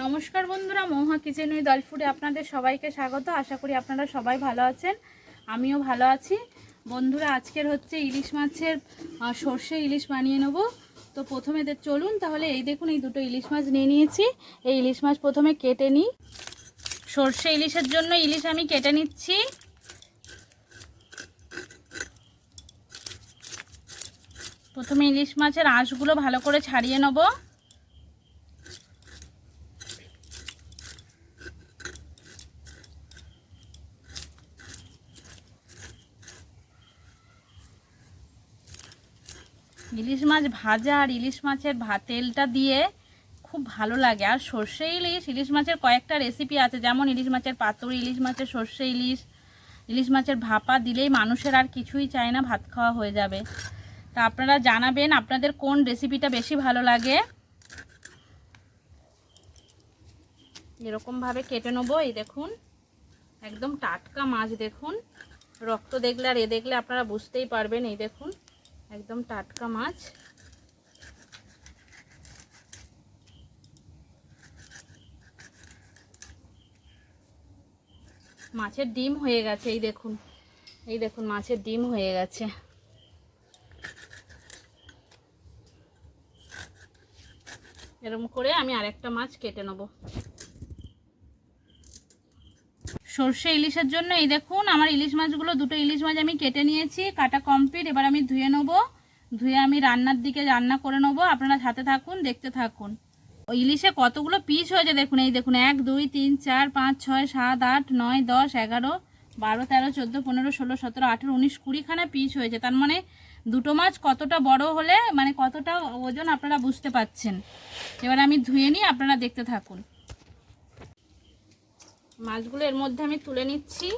নমস্কার বন্ধুরা Mahua kitchen with ফুডে আপনাদের সবাইকে স্বাগত। আশা করি আপনারা সবাই ভালো আছেন, আমিও ভালো আছি। বন্ধুরা, আজকের হচ্ছে ইলিশ মাছের সর্ষে ইলিশ বানিয়ে নেব। তো প্রথমে চলুন তাহলে এই দেখুন, এই দুটো ইলিশ মাছ নিয়ে নিয়েছি। এই ইলিশ মাছ প্রথমে কেটে নিই। সর্ষে ইলিশের জন্য ইলিশ আমি কেটে নিচ্ছি। প্রথমে ইলিশ মাছের আঁশগুলো ভালো করে ছাড়িয়ে নেব। ইলিশ মাছ ভাজা আর ইলিশ মাছের ভা তেলটা দিয়ে খুব ভালো লাগে। আর সর্ষে ইলিশ ইলিশ মাছের কয়েকটা রেসিপি আছে, যেমন ইলিশ মাছের পাতুরি, ইলিশ মাছের সর্ষে ইলিশ ইলিশ মাছের ভাপা দিলেই মানুষের আর কিছুই চায় না, ভাত খাওয়া হয়ে যাবে। তা আপনারা জানাবেন আপনাদের কোন রেসিপিটা বেশি ভালো লাগে। এরকমভাবে কেটে নেব, এই দেখুন। একদম টাটকা মাছ দেখুন। রক্ত দেখলে আর এ দেখলে আপনারা বুঝতেই পারবেন, এই দেখুন। একদম টাটকা মাছ। মাছের ডিম হয়ে গেছে, এই দেখুন। এই দেখুন, মাছের ডিম হয়ে গেছে। এরকম করে আমি আরেকটা মাছ কেটে নেব। সর্ষে ইলিশের জন্য। এই দেখুন, আমার ইলিশ মাছগুলো, দুটো ইলিশ মাছ আমি কেটে নিয়েছি, কাটা কমপ্লিট এবার আমি ধুয়ে নেব। ধুয়ে আমি রান্নার দিকে রান্না করে নেব। আপনারা সাথে থাকুন, দেখতে থাকুন। ওই ইলিশে কতগুলো পিস হয়েছে দেখুন, এই দেখুন, এক, দুই, তিন, চার, পাঁচ, ছয়, সাত, আট, নয়, দশ, এগারো, বারো, তেরো, চোদ্দ, পনেরো, ষোলো, সতেরো, আঠেরো, উনিশ, কুড়িখানা পিস হয়েছে। তার মানে দুটো মাছ কতটা বড় হলে মানে কতটা ওজন আপনারা বুঝতে পাচ্ছেন এবার আমি ধুয়ে নিই, আপনারা দেখতে থাকুন। মাছগুলো এর মধ্যে আমি তুলে নিচ্ছি।